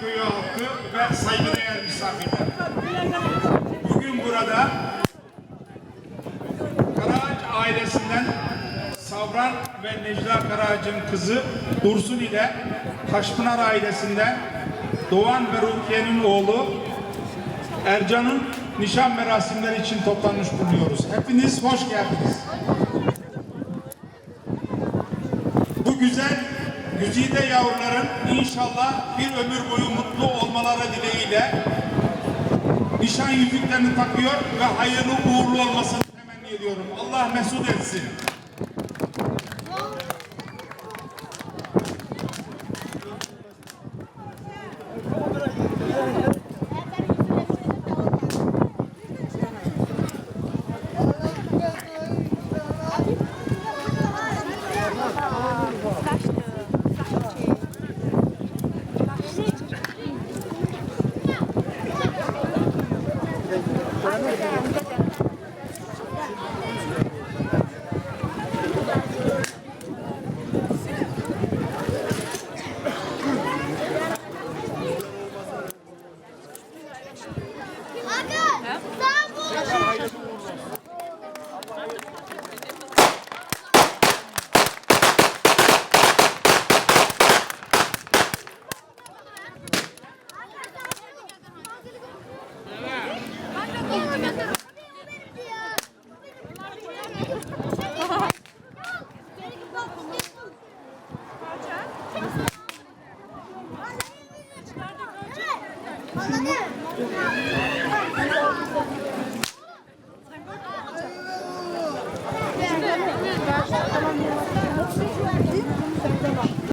Köyü halkı ve saygıdeğer misafirler. Bugün burada Karaağaç ailesinden Savran ve Necla Karaağaç'ın kızı Dursun ile Taşpınar ailesinden Doğan ve Rukiye'nin oğlu Ercan'ın nişan merasimleri için toplanmış bulunuyoruz. Hepiniz hoş geldiniz. Güzide yavruların inşallah bir ömür boyu mutlu olmaları dileğiyle nişan yüzüklerini takıyor ve hayırlı uğurlu olmasını temenni ediyorum. Allah mesut etsin. Aga, Thank you.